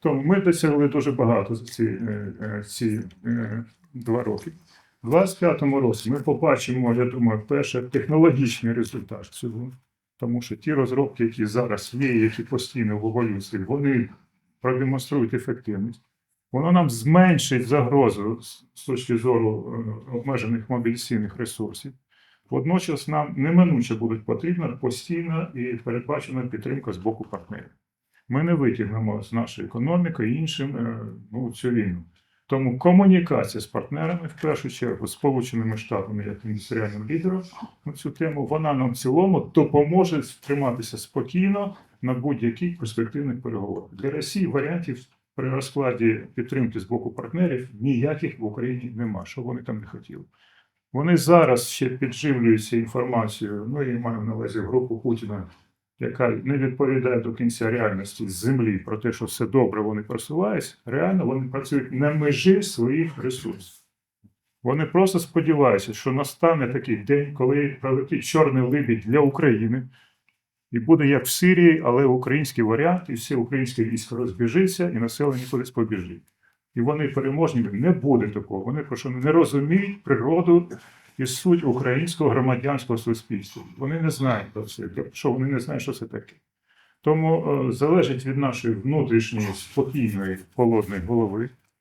Тому ми досягли дуже багато за ці, е, е, ці е, два роки. У 25-му році ми побачимо, я думаю, перший технологічний результат цього. Тому що ті розробки, які зараз є, які постійно в еволюції, вони продемонструють ефективність. Воно нам зменшить загрозу з точки зору обмежених мобіляційних ресурсів. Водночас нам неминуче буде потрібна постійна і передбачена підтримка з боку партнерів. Ми не витягнемо з нашої економіки іншим е, ну, цю війну. Тому комунікація з партнерами, в першу чергу, з Сполученими Штатами як індустріальним лідером на цю тему, вона нам в цілому допоможе триматися спокійно на будь-яких перспективних переговорах. Для Росії варіантів при розкладі підтримки з боку партнерів ніяких в Україні нема, що вони там не хотіли. Вони зараз ще підживлюються інформацією, ну я маю на увазі групу Путіна, яка не відповідає до кінця реальності землі про те, що все добре, вони просуваються. Реально вони працюють на межі своїх ресурсів. Вони просто сподіваються, що настане такий день, коли прилетить чорний либідь для України, і буде як в Сирії, але український варіант, і все українське військо розбіжиться, і населення кудись побіжить. І вони переможні, не буде такого. Вони просто не розуміють природу і суть українського громадянського суспільства. Вони не знають про це. Що вони не знають, що це таке. Тому е, залежить від нашої внутрішньої спокійної холодної голови,